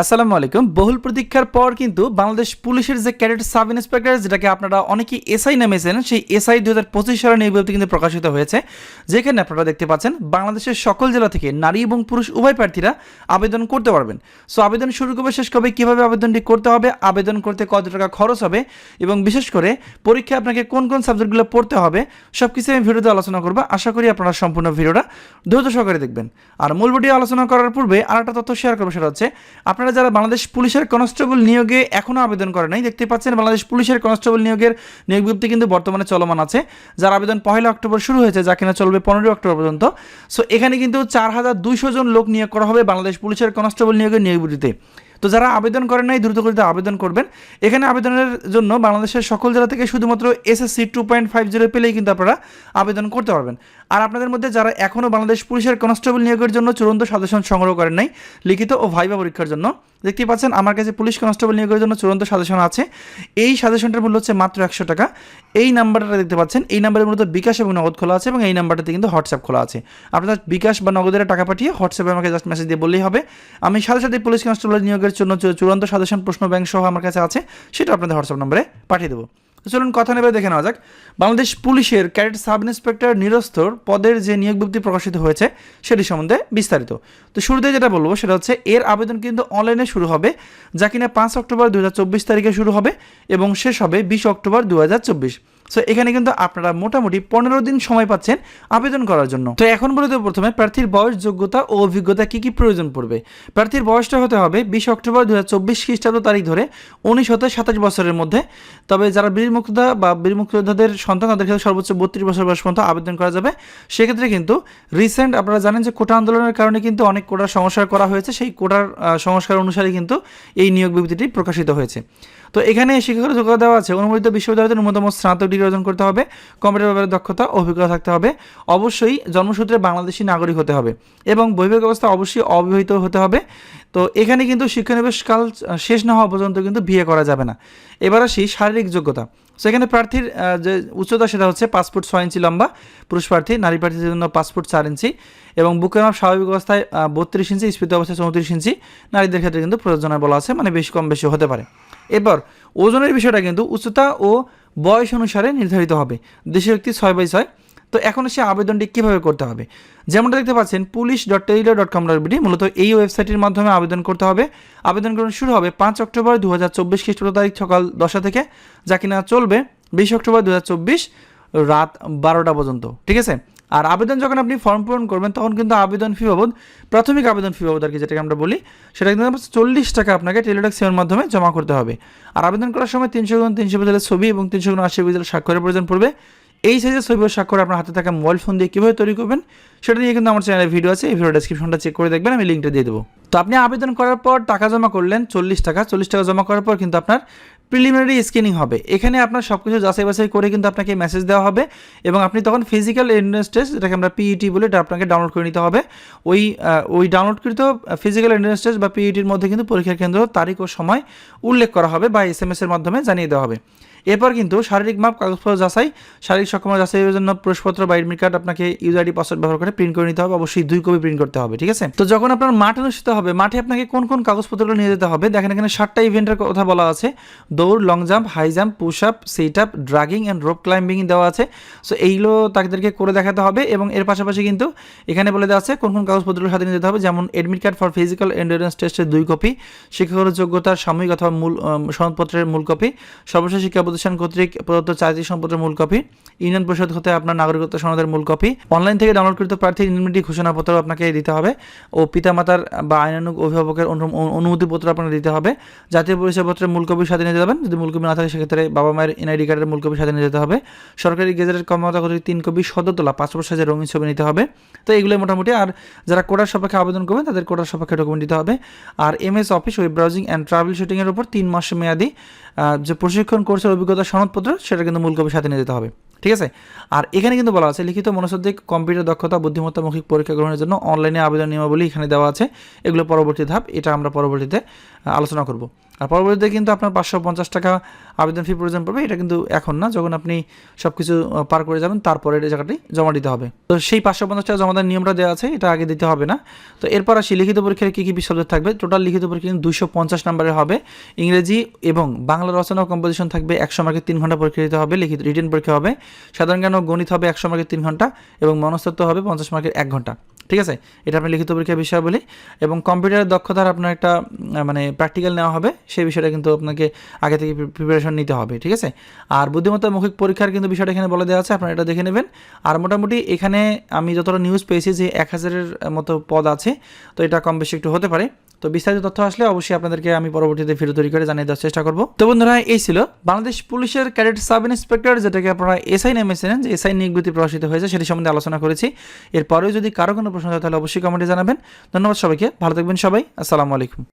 আসসালামু আলাইকুম। বহুল প্রতীক্ষার পর কিন্তু বাংলাদেশ পুলিশের যে ক্যাডেট সাব ইন্সপেক্টর, যেটাকে আপনারা অনেকেই এসআই নামে চেনেন, সেই এসআই দু হাজার পঁচিশ সালের নিয়োগ কিন্তু প্রকাশিত হয়েছে, যেখানে আপনারা দেখতে পাচ্ছেন বাংলাদেশের সকল জেলা থেকে নারী এবং পুরুষ উভয় প্রার্থীরা আবেদন করতে পারবেন। সো আবেদন শুরু করবে শেষ কবে, কীভাবে আবেদনটি করতে হবে, আবেদন করতে কত টাকা খরচ হবে, এবং বিশেষ করে পরীক্ষায় আপনাকে কোন কোন সাবজেক্টগুলো পড়তে হবে সব কিছু আমি ভিডিওতে আলোচনা করব। আশা করি আপনারা সম্পূর্ণ ভিডিওটা ধৈর্য সহকারে দেখবেন। আর মূল ভিডিও আলোচনা করার পূর্বে আর একটা তথ্য শেয়ার করব, সেটা হচ্ছে আপনারা যারা বাংলাদেশ পুলিশের কনস্টেবল নিয়োগে এখনও আবেদন করে নাই, দেখতে পাচ্ছেন বাংলাদেশ পুলিশের কনস্টেবল নিয়োগের নিয়োগ বিজ্ঞপ্তি কিন্তু বর্তমানে চলমান আছে। যার আবেদন পহেলা অক্টোবর শুরু হয়েছে, যা কিনা চলবে পনেরোই অক্টোবর পর্যন্ত। সো এখানে কিন্তু চার হাজার দুইশো জন লোক নিয়োগ করা হবে বাংলাদেশ পুলিশের কনস্টেবল নিয়োগের নিয়োগ বিবৃতিতে তো যারা আবেদন করেন নাই, দ্রুত আবেদন করবেন। এখানে আবেদনের জন্য বাংলাদেশের সকল জেলা থেকে শুধুমাত্র SSC two point five zero পেলেই কিন্তু আপনারা আবেদন করতে পারবেন। আর আপনাদের মধ্যে যারা এখনও বাংলাদেশ পুলিশের কনস্টেবল নিয়োগের জন্য চূড়ান্ত সাজেশন সংগ্রহ করেন নাই, লিখিত ও ভাইবা পরীক্ষার জন্য, দেখতেই পাচ্ছেন আমার কাছে পুলিশ কনস্টেবল নিয়োগের জন্য চূড়ান্ত সাজেশন আছে। এই সাজেশনটার মূল্য হচ্ছে মাত্র একশো টাকা। এই নাম্বারটা দেখতে পাচ্ছেন, এই নাম্বারের মূলত বিকাশ এবং নগদ খোলা আছে এবং এই নাম্বারটাতে কিন্তু হোয়াটসঅ্যাপ খোলা আছে। আপনারা বিকাশ বা নগদের টাকা পাঠিয়ে হোয়াটসঅ্যাপে আমাকে জাস্ট মেসেজ দিয়ে বললেই হবে। আমি সাথে সাথে পুলিশ কনস্টেবল নিয়োগের জন্য চূড়ান্ত সাজেশন প্রশ্ন ব্যাংক সহ আমার কাছে আছে, সেটা আপনাদের হোয়াটসঅ্যাপ নম্বরে পাঠিয়ে দেবো। চলুন কথা নেবে, দেখে নেওয়া যাক। বাংলাদেশ পুলিশের ক্যাডেট সাব ইন্সপেক্টর নিরস্তর পদের যে নিয়োগ বিজ্ঞপ্তি প্রকাশিত হয়েছে, সেটি সম্বন্ধে বিস্তারিত। তো শুরুতে যেটা বলব, সেটা হচ্ছে এর আবেদন কিন্তু অনলাইনে শুরু হবে, যা কিনা পাঁচ অক্টোবর দু হাজার চব্বিশ তারিখে শুরু হবে এবং শেষ হবে বিশ অক্টোবর দুই হাজার চব্বিশ। সো এখানে কিন্তু আপনারা মোটামুটি পনেরো দিন সময় পাচ্ছেন আবেদন করার জন্য। তো এখন বলতে প্রথমে, প্রার্থীর বয়স, যোগ্যতা ও অভিজ্ঞতা কি কি প্রয়োজন পড়বে? প্রার্থীর বয়সটা হতে হবে বিশ অক্টোবর দু হাজার চব্বিশ খ্রিস্টাব্দ তারিখ ধরে উনিশ হতে সাতাশ বছরের মধ্যে। তবে যারা বীর মুক্তিযোদ্ধা বা বীর মুক্তিযোদ্ধাদের সন্তান, তাদের ক্ষেত্রে সর্বোচ্চ বত্রিশ বছর বয়স পর্যন্ত আবেদন করা যাবে। সেক্ষেত্রে কিন্তু রিসেন্ট আপনারা জানেন যে কোটা আন্দোলনের কারণে কিন্তু অনেক কোটার সংস্কার করা হয়েছে। সেই কোটার সংস্কার অনুসারে কিন্তু এই নিয়োগ বিবৃতিটি প্রকাশিত হয়েছে। তো এখানে শিক্ষাগত যোগ্যতা দেওয়া আছে। অনুমোদিত বিশ্ববিদ্যালয়ের ন্যূনতম স্নাতক ডিগ্রি অর্জন করতে হবে। কম্পিউটার ব্যাপারে দক্ষতা অভিজ্ঞতা থাকতে হবে। অবশ্যই জন্মসূত্রে বাংলাদেশি নাগরিক হতে হবে এবং বৈবাহিক অবস্থা অবশ্যই অবিবাহিত হতে হবে। তো এখানে কিন্তু শিক্ষানিবেশকাল শেষ না হওয়া পর্যন্ত কিন্তু বিয়ে করা যাবে না। এবার আসি শারীরিক যোগ্যতা। সেখানে প্রার্থীর যে উচ্চতা সেটা হচ্ছে পাসপোর্ট ছয় ইঞ্চি লম্বা, পুরুষ প্রার্থী, নারী প্রার্থীদের জন্য পাসপোর্ট চার ইঞ্চি এবং বুকের মাপ স্বাভাবিক অবস্থায় বত্রিশ ইঞ্চি, স্ফীত অবস্থায় চৌত্রিশ ইঞ্চি। নারীদের ক্ষেত্রে কিন্তু প্রযোজনায় বলা আছে মানে বেশি কম বেশি হতে পারে। এরপর, ওজনের বিষয়টা কিন্তু উচ্চতা ও বয়স অনুসারে নির্ধারিত হবে। দেশের ব্যক্তি ছয় বাই ছয়। তো এখন সে আবেদনটি কীভাবে করতে হবে? যেমনটা দেখতে পাচ্ছেন, police dot teletalk dot com dot BD মূলত এই ওয়েবসাইটের মাধ্যমে আবেদন করতে হবে। আবেদন গ্রহণ শুরু হবে পাঁচ অক্টোবর দু হাজার চব্বিশ খ্রিস্টাব্দ তারিখ সকাল দশটা থেকে, যা কিনা চলবে বিশ অক্টোবর দু হাজার চব্বিশ রাত বারোটা পর্যন্ত, ঠিক আছে? আর আবেদন যখন আপনি ফর্ম পূরণ করবেন, তখন কিন্তু আবেদন ফি বাবদ, প্রাথমিক আবেদন ফি বাবদ আর কি যেটাকে আমরা বলি, সেটা কিন্তু চল্লিশ টাকা আপনাকে টেলিটক সেবার মাধ্যমে জমা করতে হবে। আর আবেদন করার সময় তিনশো গুণ তিনশো পিক্সেলের ছবি এবং তিনশো গুণ আশি পিক্সেলের স্বাক্ষরের প্রয়োজন পড়বে। এই সাইজের ছবি স্বাক্ষর আপনার হাতে থাকা মোবাইল ফোন দিয়ে কীভাবে তৈরি করবেন, সেটা নিয়ে কিন্তু আমার চ্যানেলে ভিডিও আছে, এই ভিডিও ডেসক্রিপশনটা চেক করে দেখবেন, আমি লিঙ্কটা দিয়ে দেবো। তো আপনি আবেদন করার পর টাকা জমা করলেন চল্লিশ টাকা চল্লিশ টাকা জমা করার পর কিন্তু আপনার প্রিলিমিনারি স্ক্রিনিং হবে। এখানে আপনার সব কিছু যাচাই বাছাই করে কিন্তু আপনাকে মেসেজ দেওয়া হবে এবং আপনি তখন ফিজিক্যাল এন্ট্রান্স টেস্ট যেটাকে আমরা পিইটি বলে, এটা আপনাকে ডাউনলোড করে নিতে হবে। ওই ওই ডাউনলোডকৃত ফিজিক্যাল এন্ট্রান্স টেস্ট বা পিইটির মধ্যে কিন্তু পরীক্ষার কেন্দ্র, তারিখ ও সময় উল্লেখ করা হবে বা এস এম এর মাধ্যমে জানিয়ে দেওয়া হবে। এরপর কিন্তু শারীরিক মাপ, কাগজপত্র যাচাই, শারীরিক সক্ষমতা যাচাইয়ের জন্য প্রবেশপত্র বা এডমিট কার্ড আপনাকে ইউজার আইডি পাসওয়ার্ড ব্যবহার করে প্রিন্ট করে নিতে হবে। অবশ্যই দুই কপি প্রিন্ট করতে হবে, ঠিক আছে? তো যখন আপনার মাঠ অনুষ্ঠিত হবে, মাঠে আপনাকে কোন কোন কাগজপত্রগুলো নিয়ে যেতে হবে? দেখেন এখানে সাতটা ইভেন্টের কথা বলা আছে। দৌড় long jump high jump push up sit up dragging and rope climbing দেওয়া আছে। সো এইগুলো তাদেরকে করে দেখাতে হবে এবং এর পাশাপাশি কিন্তু এখানে বলে দেওয়া আছে কোন কোন কাগজপত্রগুলো সাথে নিয়ে যেতে হবে। যেমন admit card for physical endurance টেস্টের দুই কপি শিক্ষাগত যোগ্যতার সাময়িক অথবা মূল সনদপত্রের মূল কপি সর্বশেষ শিক্ষা প্রতিষ্ঠান কর্তৃক প্রদত্ত চারিত্রিক সম্পত্রের মূল কপি, ইউনিয়ন পরিষদ হতে আপনার নাগরিকত্ব সনদের মূল কপি। অনলাইন থেকে ডাউনলোডকৃত প্রার্থীর ইনমিটি ঘোষণাপত্র আপনাকে দিতে হবে ও পিতামাতার বা আইনানুগ অভিভাবকের অনু- অনু- অনুমতিপত্র আপনাকে দিতে হবে। জাতীয় পরিচয়পত্রের মূল কপি সাথে নিয়ে যাবেন যদি মূল কপি না থাকে, সেক্ষেত্রে বাবা মায়ের এনআইডি কার্ডের মূল কপি সাথে নিয়ে যেতে হবে। সরকারি গেজেটের কর্মকর্তা কর্তৃক তিন কপি সদর তোলা পাসপোর্ট সাইজের রঙিন ছবি নিতে হবে। তো এগুলো মোটামুটি। আর যারা কোটার সাপেক্ষে আবেদন করবেন, তাদের কোটার সাপেক্ষে ডকুমেন্ট দিতে হবে। আর MS office web browsing and travel শুটিংয়ের উপর তিন মাস মেয়াদি যে প্রশিক্ষণ কোর্সের অভিজ্ঞতা সনদপত্র সেটা কিন্তু মূল কপির সাথে নিয়ে যেতে হবে। ঠিক আছে? আর এখানে কিন্তু বলা আছে, লিখিত মনস্তাত্ত্বিক কম্পিউটার দক্ষতা, বুদ্ধিমত্তা, মৌখিক পরীক্ষা গ্রহণের জন্য অনলাইনে আবেদন নিয়মাবলী এখানে দেওয়া আছে। এগুলো পরবর্তী ধাপ, এটা আমরা পরবর্তীতে আলোচনা করব। আর পরবর্তীতে কিন্তু আপনার পাঁচশো পঞ্চাশ টাকা আবেদন ফি প্রয়োজন পড়বে, এটা কিন্তু এখন না, যখন আপনি সব কিছু পার করে যাবেন, তারপরে এই জায়গাটি জমা দিতে হবে। তো সেই পাঁচশো পঞ্চাশ টাকা জমা দেওয়ার নিয়মটা দেওয়া আছে, এটা আগে দিতে হবে না। তো এরপর আসি, লিখিত পরীক্ষার কী কী বিষয় থাকবে? টোটাল লিখিত পরীক্ষা কিন্তু দুশো পঞ্চাশ নম্বরের হবে। ইংরেজি এবং বাংলা রচনা কম্পোজিশন থাকবে একশো মার্কের তিন ঘণ্টা পরীক্ষা দিতে হবে, লিখিত রিটেন পরীক্ষা হবে। সাধারণ জ্ঞান ও গণিত হবে একশো মার্কের তিন ঘণ্টা এবং মনস্তত্ব হবে পঞ্চাশ মার্কের এক ঘণ্টা। ঠিক আছে? এটা আপনি লিখিত পরীক্ষার বিষয় বলি এবং কম্পিউটারের দক্ষতার আপনার একটা মানে প্র্যাকটিক্যাল নেওয়া হবে। সেই বিষয়টা কিন্তু আপনাকে আগে থেকে প্রিপারেশন নিতে হবে, ঠিক আছে? আর বুদ্ধিমত্তা মৌখিক পরীক্ষার কিন্তু বিষয়টা এখানে বলে দেওয়া আছে, আপনারা এটা দেখে নেবেন। আর মোটামুটি এখানে আমি যতটা নিউজ পেয়েছি যে এক হাজারের মতো পদ আছে, তো এটা কম বেশি একটু হতে পারে। তো বিস্তারিত তথ্য আসলে অবশ্যই আপনাদেরকে আমি পরবর্তীতে ভিডিও তৈরি করে জানিয়ে দেওয়ার চেষ্টা করব। তো বন্ধুরা, এই ছিল বাংলাদেশ পুলিশের ক্যাডেট সাব ইন্সপেক্টর, যেটাকে আপনারা এসআই নেমেছিলেন যে এসআই নিয়োগবিতি প্রকাশিত হয়েছে, সেটি সম্বন্ধে আলোচনা করেছি। এরপরেও যদি কারও কোনো প্রশ্ন থাকে তাহলে অবশ্যই কমেন্টে জানাবেন। ধন্যবাদ সবাইকে। ভালো থাকবেন সবাই। আসসালামু আলাইকুম।